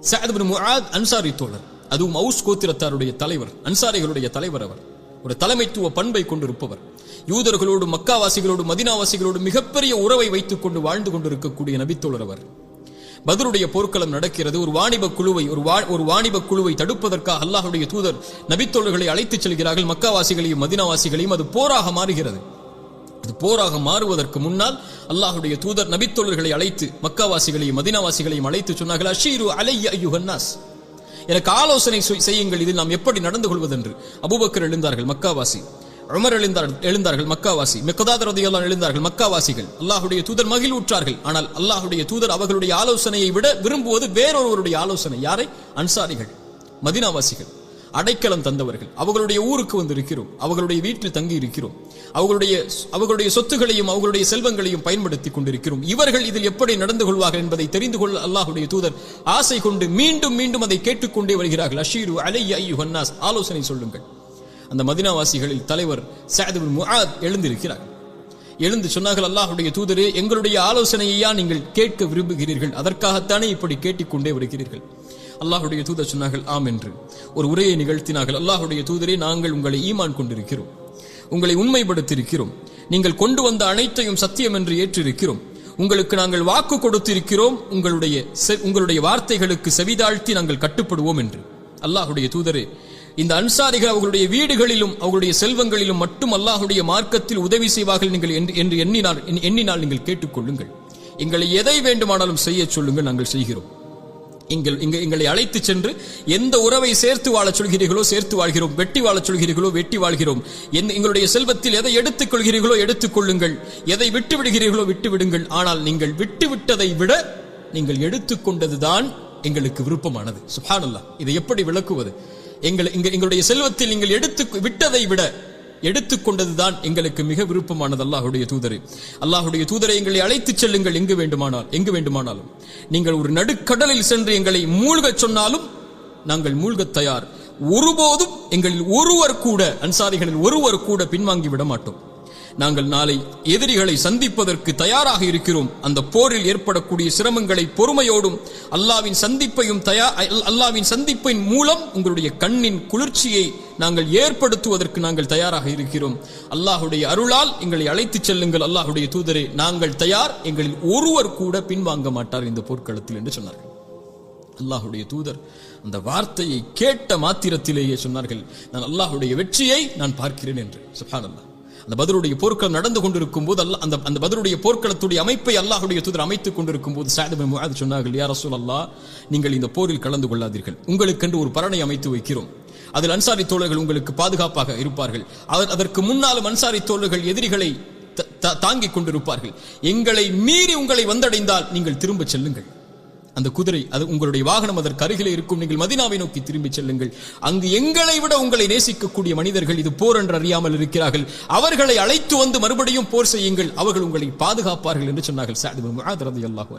சஅத் பின் முஆத் அன்சாரி தோழர். அதுவும் மவுஸ் கோத்திரத்தாருடைய தலைவர் அன்சாரிகளுடைய தலைவர் அவர். ஒரு தலைமைத்துவ பண்பை கொண்டிருப்பவர். யூதர்களோடு மக்காவாசிகளோடு மதினாவாசிகளோடு மிகப்பெரிய உறவை வைத்துக் கொண்டு வாழ்ந்து கொண்டிருக்கக்கூடிய நபித்தோழர் அவர். பதருடைய போர்க்களம் நடக்கிறது. ஒரு வாணிப குழுவை ஒரு வா- ஒரு வாணிப குழுவை தடுப்பதற்காக அல்லாஹுடைய தூதர் நபித்தோழர்களை அழைத்துச் செல்கிறார்கள். மக்காவாசிகளையும் மதினாவாசிகளையும். அது போராக மாறுகிறது. அது போராக மாறுவதற்கு முன்னால் அல்லாஹுடைய தூதர் நபித்தொழர்களை அழைத்து மக்காவாசிகளையும் மதினாவாசிகளையும் அழைத்து சொன்னார்கள் அஷீரு அலைய ஐயுஹன்னாஸ் எனக்கு ஆலோசனை செய்யுங்கள் இதில் நாம் எப்படி நடந்து கொள்வதென்று. அபூபக்கர் எழுந்தார்கள் மக்காவாசி. உமர் எழுந்தார் எழுந்தார்கள் மக்காவாசி. மிக்கதாத் ரதியல்லாஹு எழுந்தார்கள் மக்காவாசிகள். அல்லாஹுடைய தூதர் மகிழ்வுற்றார்கள். ஆனால் அல்லாஹுடைய தூதர் அவர்களுடைய ஆலோசனையை விட விரும்புவது வேறொருவருடைய ஆலோசனை. யாரை? அன்சாரிகள் மதினாவாசிகள். அடைக்கலம் தந்தவர்கள். அவர்களுடைய ஊருக்கு வந்து இருக்கிறோம் அவர்களுடைய வீட்டில் தங்கி இருக்கிறோம் அவர்களுடைய அவர்களுடைய சொத்துகளையும் அவர்களுடைய செல்வங்களையும் பயன்படுத்தி கொண்டிருக்கிறோம். இவர்கள் இதில் எப்படி நடந்து கொள்வார்கள் என்பதை தெரிந்து கொள்ள அல்லாஹுடைய தூதர் ஆசை கொண்டு மீண்டும் மீண்டும் அதை கேட்டுக்கொண்டே வருகிறார்கள். அஷீரு அலைய ஐயுஹன்னாஸ் ஆலோசனை சொல்லுங்கள். அந்த மதினாவாசிகளில் தலைவர் சஅத் முஹாத் எழுந்திருக்கிறார். எழுந்து சொன்னார்கள் அல்லாஹுடைய தூதரே எங்களுடைய ஆலோசனையையா நீங்கள் கேட்க விரும்புகிறீர்கள். அதற்காகத்தானே இப்படி கேட்டுக்கொண்டே வருகிறீர்கள்? அல்லாஹுடைய தூதர் சொன்னார்கள் ஆம் என்று. ஒரு உரையை நிகழ்த்தினார்கள் அல்லாஹுடைய தூதரே நாங்கள் உங்களை ஈமான் கொண்டிருக்கிறோம். உங்களை உண்மைப்படுத்தியிருக்கிறோம். நீங்கள் கொண்டு வந்த அனைத்தையும் சத்தியம் என்று ஏற்றிருக்கிறோம். உங்களுக்கு நாங்கள் வாக்கு கொடுத்திருக்கிறோம். உங்களுடைய செ- உங்களுடைய வார்த்தைகளுக்கு செவிதாழ்த்தி நாங்கள் கட்டுப்படுவோம் என்று. அல்லாஹுடைய தூதரே இந்த அன்சாரிகள் அவர்களுடைய வீடுகளிலும் அவர்களுடைய செல்வங்களிலும் மட்டும் அல்லாஹுடைய மார்க்கத்தில் உதவி செய்வார்கள் நீங்கள் என்று- என்று எண்ணினால் எண்ணினால் நீங்கள் கேட்டுக்கொள்ளுங்கள். எங்களை எதை வேண்டுமானாலும் செய்ய சொல்லுங்கள் நாங்கள் செய்கிறோம். எங்கள் இங்க எங்களை அழைத்து சென்று எந்த உறவை சேர்த்து வாழச் சொல்கிறீர்களோ சேர்த்து வாழ்கிறோம். வெட்டி வாழச் சொல்கிறீர்களோ வெட்டி வாழ்கிறோம். எங்களுடைய செல்வத்தில் எதை எடுத்துக் கொள்கிறீர்களோ எடுத்துக் கொள்ளுங்கள். எதை விட்டு விடுகிறீர்களோ விட்டு விடுங்கள். ஆனால் நீங்கள் விட்டு விட்டதை விட நீங்கள் எடுத்துக்கொண்டதுதான் எங்களுக்கு விருப்பமானது. சுஹானல்லா இதை எப்படி விளக்குவது? எங்கள் எங்களுடைய செல்வத்தில் நீங்கள் எடுத்து விட்டதை விட எடுத்துக்கொண்டதுதான் எங்களுக்கு மிக விருப்பமானது அல்லாஹுடைய தூதரை. அல்லாஹுடைய தூதரை எங்களை அழைத்துச் செல்லுங்கள். எங்கு வேண்டுமானால் எங்கு வேண்டுமானாலும். நீங்கள் ஒரு நடுக்கடலில் சென்று எங்களை மூழ்கச் சொன்னாலும் நாங்கள் மூழ்கத் தயார். ஒருபோதும் எங்களில் ஒருவர் கூட அன்சாரிகளில் ஒருவர் கூட பின்வாங்கி விட மாட்டோம். நாங்கள் நாளை எதிரிகளை சந்திப்பதற்கு தயாராக இருக்கிறோம். அந்த போரில் ஏற்படக்கூடிய சிரமங்களை பொறுமையோடும் அல்லாவின் சந்திப்பையும் தயார் அல்லாவின் சந்திப்பின் மூலம் உங்களுடைய கண்ணின் குளிர்ச்சியை நாங்கள் ஏற்படுத்துவதற்கு நாங்கள் தயாராக இருக்கிறோம். அல்லாஹுடைய அருளால் எங்களை அழைத்துச் செல்லுங்கள். அல்லாஹுடைய தூதரே நாங்கள் தயார். எங்களில் ஒருவர் கூட பின்வாங்க மாட்டார் இந்த போர்க்களத்தில் என்று சொன்னார்கள். அல்லாஹுடைய தூதர் அந்த வார்த்தையை கேட்ட மாத்திரத்திலேயே சொன்னார்கள் நான் அல்லாஹுடைய வெற்றியை நான் பார்க்கிறேன் என்று. சுஹானல்லா அந்த பதருடைய போர்க்களம் நடந்து கொண்டிருக்கும் போது அல்லாஹ் அந்த அந்த பதருடைய போர்க்களத்துடைய அமைப்பை அல்லாஹுடைய தூதர் அமைத்துக் கொண்டிருக்கும் போது சாத் சொன்னார்கள் யா ரசூலல்லாஹ் நீங்கள் இந்த போரில் கலந்து கொள்ளாதீர்கள். உங்களுக்கென்று ஒரு பரணை அமைத்து வைக்கிறோம். அதில் அன்சாரி தோழர்கள் உங்களுக்கு பாதுகாப்பாக இருப்பார்கள். அதற்கு முன்னாலும் அன்சாரி தோழர்கள் எதிரிகளை தாங்கிக் கொண்டிருப்பார்கள். எங்களை மீறி உங்களை வந்தடைந்தால் நீங்கள் திரும்பச் செல்லுங்கள். அந்த குதிரை அது உங்களுடைய வாகனம் அதற்கு அருகிலே இருக்கும். நீங்கள் மதினாவை நோக்கி திரும்பி செல்லுங்கள். அங்கு எங்களை விட உங்களை நேசிக்கக்கூடிய மனிதர்கள் இது போர் என்று அறியாமல் இருக்கிறார்கள். அவர்களை அழைத்து வந்து மறுபடியும் போர் செய்யுங்கள். அவர்கள் உங்களை பாதுகாப்பார்கள் என்று சொன்னார்கள். சாத் பின் முஆத் ரலியல்லாஹு